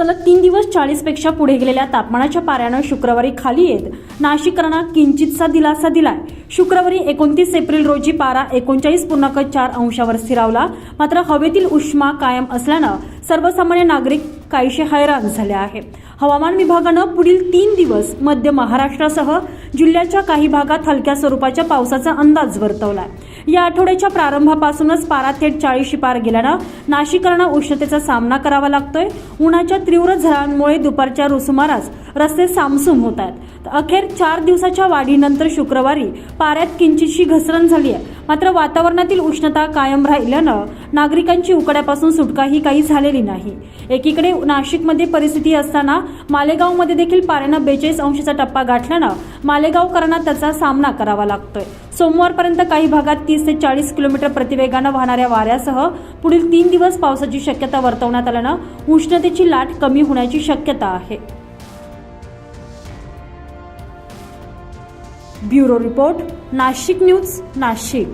सलग तीन दिवस चाळीसपेक्षा पुढे गेलेल्या तापमानाच्या पाऱ्यानं शुक्रवारी खाली येत नाशिकरांना किंचितसा दिलासा दिलाय. शुक्रवारी एकोणतीस एप्रिल रोजी पारा एकोणचाळीस पूर्णांक चार अंशावर स्थिरावला. मात्र हवेतील उष्मा कायम असल्यानं सर्वसामान्य नागरिक काहीशे हैराण झाले आहे हवामान विभागानं पुढील तीन दिवस मध्य महाराष्ट्रासह जिल्ह्याच्या काही भागात हलक्या स्वरूपाच्या पावसाचा अंदाज वर्तवला आहे या आठवड्याच्या प्रारंभापासूनच पारा थेट चाळीशी पार गेल्यानं नाशिकरांना उष्णतेचा सामना करावा लागतोय. उन्हाच्या तीव्र झळांमुळे दुपारच्या रुसुमारास रस्ते सामसूम होत आहेत. अखेर चार दिवसाच्या वाढीनंतर शुक्रवारी पाऱ्यात किंचितशी घसरण झाली आहे मात्र वातावरणातील उष्णता कायम राहिल्यानं नागरिकांची उकड्यापासून सुटकाही काही झालेली नाही. एकीकडे नाशिकमध्ये परिस्थिती असताना मालेगावमध्ये देखील पाऱ्यानं बेचाळीस अंशाचा टप्पा गाठल्यानं मालेगावकरांना त्याचा सामना करावा लागतोय. सोमवारपर्यंत काही भागात तीस ते चाळीस किलोमीटर प्रतिवेगानं वाहणाऱ्या वाऱ्यासह पुढील तीन दिवस पावसाची शक्यता वर्तवण्यात आल्यानं उष्णतेची लाट कमी होण्याची शक्यता आहे. Bureau report Nashik news Nashik.